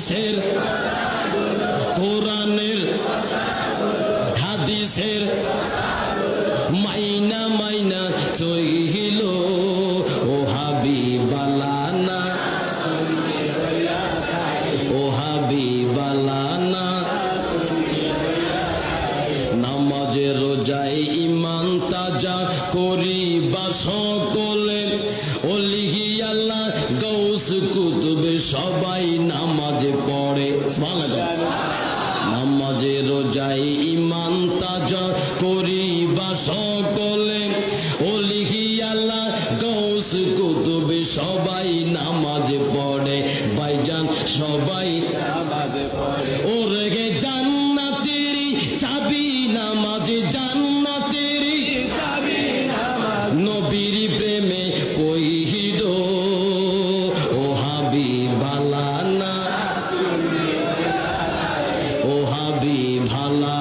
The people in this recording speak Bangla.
হাদিসের, কোরআনের হাদিসের মাইনা মাইনা চৈহিল ও হাবি বালানা ও হাবি বালানা নামাজে রোজাই ইমান তাজা করিবা সকলে, অলিগি গৌস কুতুবে সবাই নামাজে পড়ে। নামাজে রোজাই ইমান তাজা করিবা সকলে। অলিহি গৌস কুতুবে সবাই নামাজ পড়ে। ভাইজান, সবাই নামাজে পড়ে। ওরে জান্নাতেরি নামাজ, জান্নাতেরি চাবি নামাজ। নবীর বালানা ও হাবি ভালা